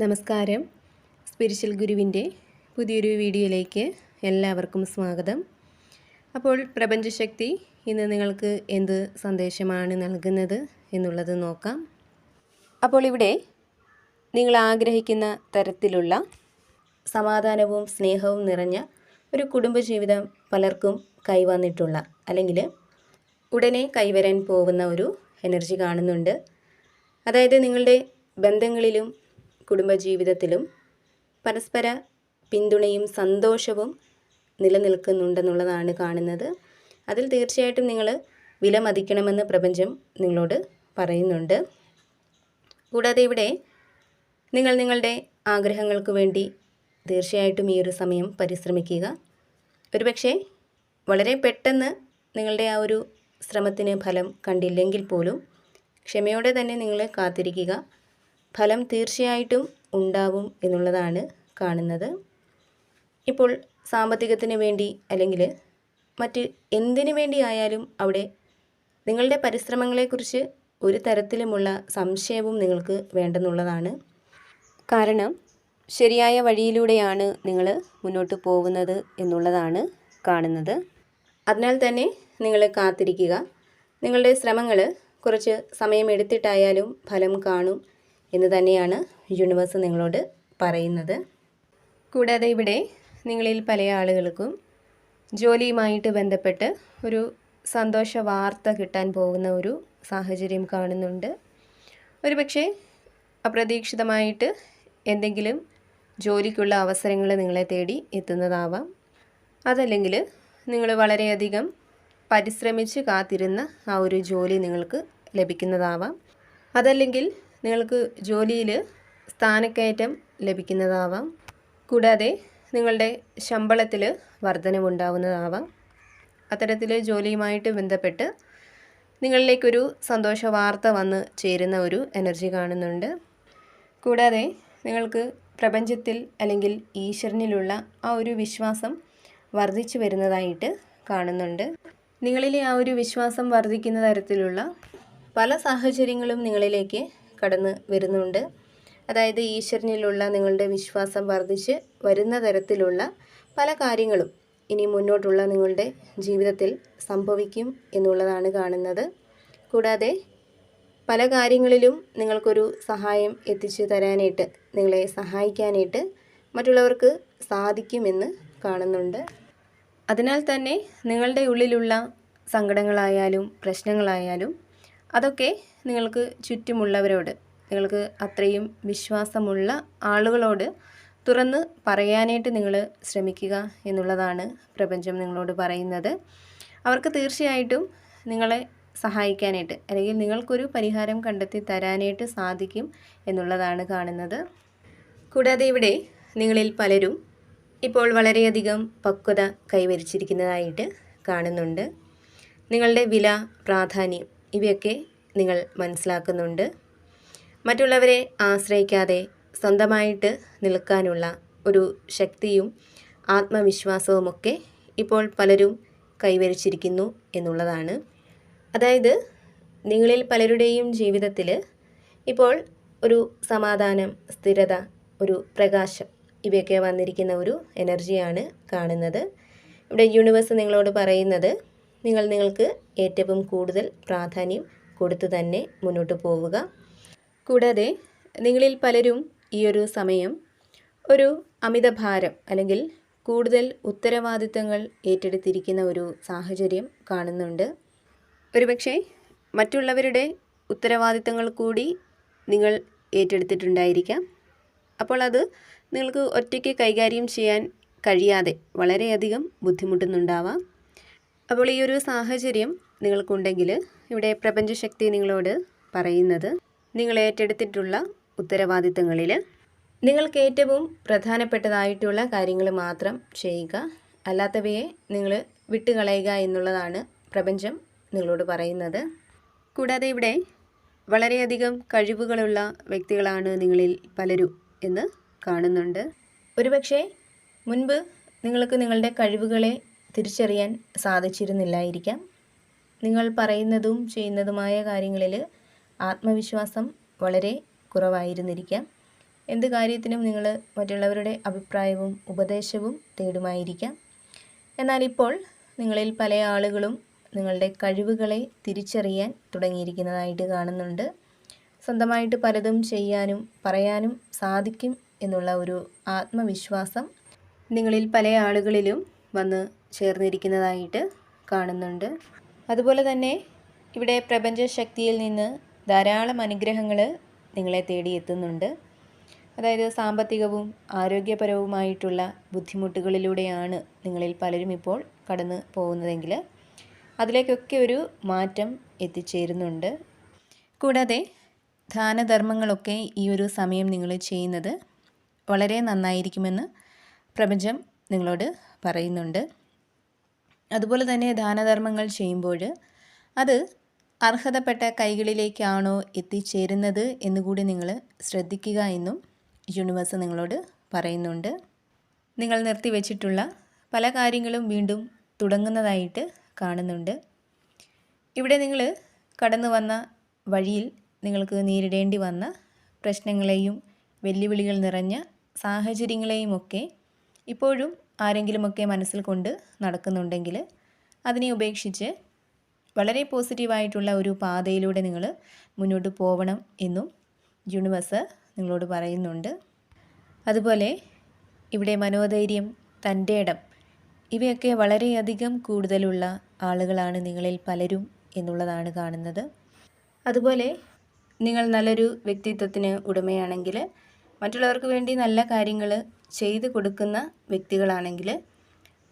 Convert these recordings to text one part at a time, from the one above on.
നമസ്കാരം. സ്പിരിച്വൽ ഗുരുവിന്റെ പുതിയൊരു വീഡിയോയിലേക്ക് എല്ലാവർക്കും സ്വാഗതം. അപ്പോൾ പ്രപഞ്ചശക്തി ഇന്ന് നിങ്ങൾക്ക് എന്ത് സന്ദേശമാണ് നൽകുന്നത് എന്നുള്ളത് നോക്കാം. അപ്പോൾ ഇവിടെ നിങ്ങൾ ആഗ്രഹിക്കുന്ന തരത്തിലുള്ള സമാധാനവും സ്നേഹവും നിറഞ്ഞ ഒരു കുടുംബജീവിതം പലർക്കും കൈവന്നിട്ടുള്ള അല്ലെങ്കിൽ ഉടനെ കൈവരാൻ പോകുന്ന ഒരു എനർജി കാണുന്നുണ്ട്. അതായത് നിങ്ങളുടെ ബന്ധങ്ങളിലും കുടുംബജീവിതത്തിലും പരസ്പര പിന്തുണയും സന്തോഷവും നിലനിൽക്കുന്നുണ്ടെന്നുള്ളതാണ് കാണുന്നത്. അതിൽ തീർച്ചയായിട്ടും നിങ്ങൾ വിലമതിക്കണമെന്ന് പ്രപഞ്ചം നിങ്ങളോട് പറയുന്നുണ്ട്. കൂടാതെ ഇവിടെ നിങ്ങൾ നിങ്ങളുടെ ആഗ്രഹങ്ങൾക്ക് വേണ്ടി തീർച്ചയായിട്ടും ഈ ഒരു സമയം പരിശ്രമിക്കുക. ഒരുപക്ഷെ വളരെ പെട്ടെന്ന് നിങ്ങളുടെ ആ ഒരു ശ്രമത്തിന് ഫലം കണ്ടില്ലെങ്കിൽ പോലും ക്ഷമയോടെ തന്നെ നിങ്ങൾ കാത്തിരിക്കുക. ഫലം തീർച്ചയായിട്ടും ഉണ്ടാവും എന്നുള്ളതാണ് കാണുന്നത്. ഇപ്പോൾ സാമ്പത്തികത്തിന് വേണ്ടി അല്ലെങ്കിൽ മറ്റ് എന്തിനു വേണ്ടി ആയാലും അവിടെ നിങ്ങളുടെ പരിശ്രമങ്ങളെക്കുറിച്ച് ഒരു തരത്തിലുമുള്ള സംശയവും നിങ്ങൾക്ക് വേണ്ടെന്നുള്ളതാണ്. കാരണം ശരിയായ വഴിയിലൂടെയാണ് നിങ്ങൾ മുന്നോട്ട് പോകുന്നത് എന്നുള്ളതാണ് കാണുന്നത്. അതിനാൽ തന്നെ നിങ്ങൾ കാത്തിരിക്കുക. നിങ്ങളുടെ ശ്രമങ്ങൾ കുറച്ച് സമയമെടുത്തിട്ടായാലും ഫലം കാണും. എന്ന് തന്നെയാണ് യൂണിവേഴ്സ് നിങ്ങളോട് പറയുന്നത്. കൂടാതെ ഇവിടെ നിങ്ങളിൽ പല ആളുകൾക്കും ജോലിയുമായിട്ട് ബന്ധപ്പെട്ട് ഒരു സന്തോഷ വാർത്ത കിട്ടാൻ പോകുന്ന ഒരു സാഹചര്യം കാണുന്നുണ്ട്. ഒരുപക്ഷെ അപ്രതീക്ഷിതമായിട്ട് എന്തെങ്കിലും ജോലിക്കുള്ള അവസരങ്ങൾ നിങ്ങളെ തേടി എത്തുന്നതാവാം. അതല്ലെങ്കിൽ നിങ്ങൾ വളരെയധികം പരിശ്രമിച്ച് കാത്തിരുന്ന ആ ഒരു ജോലി നിങ്ങൾക്ക് ലഭിക്കുന്നതാവാം. അതല്ലെങ്കിൽ നിങ്ങൾക്ക് ജോലിയിൽ സ്ഥാനക്കയറ്റം ലഭിക്കുന്നതാവാം. കൂടാതെ നിങ്ങളുടെ ശമ്പളത്തിൽ വർധനവുണ്ടാവുന്നതാവാം. അത്തരത്തിൽ ജോലിയുമായിട്ട് ബന്ധപ്പെട്ട് നിങ്ങളിലേക്കൊരു സന്തോഷ വാർത്ത വന്ന് ചേരുന്ന ഒരു എനർജി കാണുന്നുണ്ട്. കൂടാതെ നിങ്ങൾക്ക് പ്രപഞ്ചത്തിൽ അല്ലെങ്കിൽ ഈശ്വരനിലുള്ള ആ ഒരു വിശ്വാസം വർദ്ധിച്ചു വരുന്നതായിട്ട് കാണുന്നുണ്ട്. നിങ്ങളിലെ ആ ഒരു വിശ്വാസം വർദ്ധിക്കുന്ന തരത്തിലുള്ള പല സാഹചര്യങ്ങളും നിങ്ങളിലേക്ക് കടന്നു വരുന്നുണ്ട്. അതായത് ഈശ്വരനിലുള്ള നിങ്ങളുടെ വിശ്വാസം വർദ്ധിച്ച് വരുന്ന തരത്തിലുള്ള പല കാര്യങ്ങളും ഇനി മുന്നോട്ടുള്ള നിങ്ങളുടെ ജീവിതത്തിൽ സംഭവിക്കും എന്നുള്ളതാണ് കാണുന്നത്. കൂടാതെ പല കാര്യങ്ങളിലും നിങ്ങൾക്കൊരു സഹായം എത്തിച്ചു തരാനായിട്ട് നിങ്ങളെ സഹായിക്കാനായിട്ട് മറ്റുള്ളവർക്ക് സാധിക്കുമെന്ന് കാണുന്നുണ്ട്. അതിനാൽ തന്നെ നിങ്ങളുടെ ഉള്ളിലുള്ള സങ്കടങ്ങളായാലും പ്രശ്നങ്ങളായാലും അതൊക്കെ നിങ്ങൾക്ക് ചുറ്റുമുള്ളവരോട് നിങ്ങൾക്ക് അത്രയും വിശ്വാസമുള്ള ആളുകളോട് തുറന്ന് പറയാനായിട്ട് നിങ്ങൾ ശ്രമിക്കുക എന്നുള്ളതാണ് പ്രപഞ്ചം നിങ്ങളോട് പറയുന്നത്. അവർക്ക് തീർച്ചയായിട്ടും നിങ്ങളെ സഹായിക്കാനായിട്ട് അല്ലെങ്കിൽ നിങ്ങൾക്കൊരു പരിഹാരം കണ്ടെത്തി തരാനായിട്ട് സാധിക്കും എന്നുള്ളതാണ് കാണുന്നത്. കൂടാതെ ഇവിടെ നിങ്ങളിൽ പലരും ഇപ്പോൾ വളരെയധികം പക്വത കൈവരിച്ചിരിക്കുന്നതായിട്ട് കാണുന്നുണ്ട്. നിങ്ങളുടെ വില പ്രാധാന്യം ഇവയൊക്കെ നിങ്ങൾ മനസ്സിലാക്കുന്നുണ്ട്. മറ്റുള്ളവരെ ആശ്രയിക്കാതെ സ്വന്തമായിട്ട് നിൽക്കാനുള്ള ഒരു ശക്തിയും ആത്മവിശ്വാസവുമൊക്കെ ഇപ്പോൾ പലരും കൈവരിച്ചിരിക്കുന്നു എന്നുള്ളതാണ്. അതായത് നിങ്ങളിൽ പലരുടെയും ജീവിതത്തിൽ ഇപ്പോൾ ഒരു സമാധാനം സ്ഥിരത ഒരു പ്രകാശം ഇവയൊക്കെ വന്നിരിക്കുന്ന ഒരു എനർജിയാണ് കാണുന്നത്. ഇവിടെ യൂണിവേഴ്സ് നിങ്ങളോട് പറയുന്നത് നിങ്ങൾ നിങ്ങൾക്ക് ഏറ്റവും കൂടുതൽ പ്രാധാന്യം കൊടുത്തു തന്നെ മുന്നോട്ട് പോവുക. കൂടാതെ നിങ്ങളിൽ പലരും ഈ ഒരു സമയം ഒരു അമിതഭാരം അല്ലെങ്കിൽ കൂടുതൽ ഉത്തരവാദിത്തങ്ങൾ ഏറ്റെടുത്തിരിക്കുന്ന ഒരു സാഹചര്യം കാണുന്നുണ്ട്. ഒരുപക്ഷെ മറ്റുള്ളവരുടെ ഉത്തരവാദിത്തങ്ങൾ കൂടി നിങ്ങൾ ഏറ്റെടുത്തിട്ടുണ്ടായിരിക്കാം. അപ്പോൾ അത് നിങ്ങൾക്ക് ഒറ്റയ്ക്ക് കൈകാര്യം ചെയ്യാൻ കഴിയാതെ വളരെയധികം ബുദ്ധിമുട്ടുന്നുണ്ടാവാം. അപ്പോൾ ഈ ഒരു സാഹചര്യം നിങ്ങൾക്കുണ്ടെങ്കിൽ ഇവിടെ പ്രപഞ്ചശക്തി നിങ്ങളോട് പറയുന്നത് നിങ്ങൾ ഏറ്റെടുത്തിട്ടുള്ള ഉത്തരവാദിത്തങ്ങളിൽ നിങ്ങൾക്ക് ഏറ്റവും പ്രധാനപ്പെട്ടതായിട്ടുള്ള കാര്യങ്ങൾ മാത്രം ചെയ്യുക. അല്ലാത്തവയെ നിങ്ങൾ വിട്ടുകളയുക എന്നുള്ളതാണ് പ്രപഞ്ചം നിങ്ങളോട് പറയുന്നത്. കൂടാതെ ഇവിടെ വളരെയധികം കഴിവുകളുള്ള വ്യക്തികളാണ് നിങ്ങളിൽ പലരും എന്ന് കാണുന്നുണ്ട്. ഒരുപക്ഷെ മുൻപ് നിങ്ങൾക്ക് നിങ്ങളുടെ കഴിവുകളെ തിരിച്ചറിയാൻ സാധിച്ചിരുന്നില്ലായിരിക്കാം. നിങ്ങൾ പറയുന്നതും ചെയ്യുന്നതുമായ കാര്യങ്ങളിൽ ആത്മവിശ്വാസം വളരെ കുറവായിരുന്നിരിക്കാം. എന്ത് കാര്യത്തിനും നിങ്ങൾ മറ്റുള്ളവരുടെ അഭിപ്രായവും ഉപദേശവും തേടുമായിരിക്കാം. എന്നാൽ ഇപ്പോൾ നിങ്ങളിൽ പല ആളുകളും നിങ്ങളുടെ കഴിവുകളെ തിരിച്ചറിയാൻ തുടങ്ങിയിരിക്കുന്നതായിട്ട് കാണുന്നുണ്ട്. സ്വന്തമായിട്ട് പലതും ചെയ്യാനും പറയാനും സാധിക്കും എന്നുള്ള ഒരു ആത്മവിശ്വാസം നിങ്ങളിൽ പല ആളുകളിലും വന്ന് ചേർന്നിരിക്കുന്നതായിട്ട് കാണുന്നുണ്ട്. അതുപോലെ തന്നെ ഇവിടെ പ്രപഞ്ചശക്തിയിൽ നിന്ന് ധാരാളം അനുഗ്രഹങ്ങൾ നിങ്ങളെ തേടിയെത്തുന്നുണ്ട് അതായത് സാമ്പത്തികവും ആരോഗ്യപരവുമായിട്ടുള്ള ബുദ്ധിമുട്ടുകളിലൂടെയാണ് നിങ്ങളിൽ പലരും ഇപ്പോൾ കടന്നു പോകുന്നതെങ്കിൽ അതിലേക്കൊക്കെ ഒരു മാറ്റം എത്തിച്ചേരുന്നുണ്ട്. കൂടാതെ ദാനധർമ്മങ്ങളൊക്കെ ഈ ഒരു സമയം നിങ്ങൾ ചെയ്യുന്നത് വളരെ നന്നായിരിക്കുമെന്ന് പ്രപഞ്ചം നിങ്ങളോട് പറയുന്നുണ്ട്. അതുപോലെ തന്നെ ദാനധർമ്മങ്ങൾ ചെയ്യുമ്പോൾ അത് അർഹതപ്പെട്ട കൈകളിലേക്കാണോ എത്തിച്ചേരുന്നത് എന്നുകൂടി നിങ്ങൾ ശ്രദ്ധിക്കുക എന്നും യൂണിവേഴ്സ് നിങ്ങളോട് പറയുന്നുണ്ട്. നിങ്ങൾ നിർത്തിവെച്ചിട്ടുള്ള പല കാര്യങ്ങളും വീണ്ടും തുടങ്ങുന്നതായിട്ട് കാണുന്നുണ്ട്. ഇവിടെ നിങ്ങൾ കടന്നു വന്ന വഴിയിൽ നിങ്ങൾക്ക് നേരിടേണ്ടി വന്ന പ്രശ്നങ്ങളെയും വെല്ലുവിളികൾ നിറഞ്ഞ സാഹചര്യങ്ങളെയുമൊക്കെ ഇപ്പോഴും ആരെങ്കിലുമൊക്കെ മനസ്സിൽ കൊണ്ട് നടക്കുന്നുണ്ടെങ്കിൽ അതിനെ ഉപേക്ഷിച്ച് വളരെ പോസിറ്റീവായിട്ടുള്ള ഒരു പാതയിലൂടെ നിങ്ങൾ മുന്നോട്ട് പോകണം എന്നും യൂണിവേഴ്സ് നിങ്ങളോട് പറയുന്നുണ്ട്. അതുപോലെ ഇവിടെ മനോധൈര്യം തന്റെ ഇടം ഇവയൊക്കെ വളരെയധികം കൂടുതലുള്ള ആളുകളാണ് നിങ്ങളിൽ പലരും എന്നുള്ളതാണ് കാണുന്നത്. അതുപോലെ നിങ്ങൾ നല്ലൊരു വ്യക്തിത്വത്തിന് ഉടമയാണെങ്കിൽ മറ്റുള്ളവർക്ക് വേണ്ടി നല്ല കാര്യങ്ങൾ ചെയ്തു കൊടുക്കുന്ന വ്യക്തികളാണെങ്കിൽ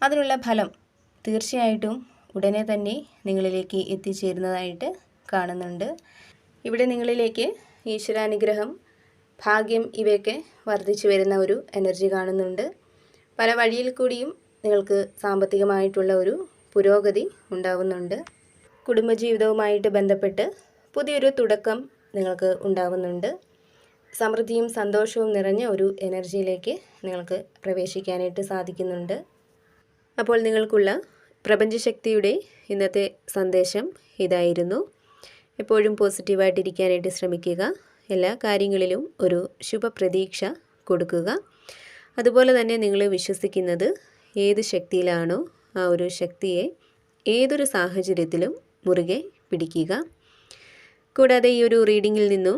അതിനുള്ള ഫലം തീർച്ചയായിട്ടും ഉടനെ തന്നെ നിങ്ങളിലേക്ക് എത്തിച്ചേരുന്നതായിട്ട് കാണുന്നുണ്ട്. ഇവിടെ നിങ്ങളിലേക്ക് ഈശ്വരാനുഗ്രഹം ഭാഗ്യം ഇവയൊക്കെ വർദ്ധിച്ചു വരുന്ന ഒരു എനർജി കാണുന്നുണ്ട്. പല വഴിയിൽ കൂടിയും നിങ്ങൾക്ക് സാമ്പത്തികമായിട്ടുള്ള ഒരു പുരോഗതി ഉണ്ടാവുന്നുണ്ട്. കുടുംബജീവിതവുമായിട്ട് ബന്ധപ്പെട്ട് പുതിയൊരു തുടക്കം നിങ്ങൾക്ക് ഉണ്ടാവുന്നുണ്ട്. സമൃദ്ധിയും സന്തോഷവും നിറഞ്ഞ ഒരു എനർജിയിലേക്ക് നിങ്ങൾക്ക് പ്രവേശിക്കാനായിട്ട് സാധിക്കുന്നുണ്ട്. അപ്പോൾ നിങ്ങൾക്കുള്ള പ്രപഞ്ചശക്തിയുടെ ഇന്നത്തെ സന്ദേശം ഇതായിരുന്നു. എപ്പോഴും പോസിറ്റീവായിട്ടിരിക്കാനായിട്ട് ശ്രമിക്കുക. എല്ലാ കാര്യങ്ങളിലും ഒരു ശുഭപ്രതീക്ഷ കൊടുക്കുക. അതുപോലെ തന്നെ നിങ്ങൾ വിശ്വസിക്കുന്നത് ഏത് ശക്തിയിലാണോ ആ ഒരു ശക്തിയെ ഏതൊരു സാഹചര്യത്തിലും മുറുകെ പിടിക്കുക. കൂടാതെ ഈ ഒരു റീഡിങ്ങിൽ നിന്നും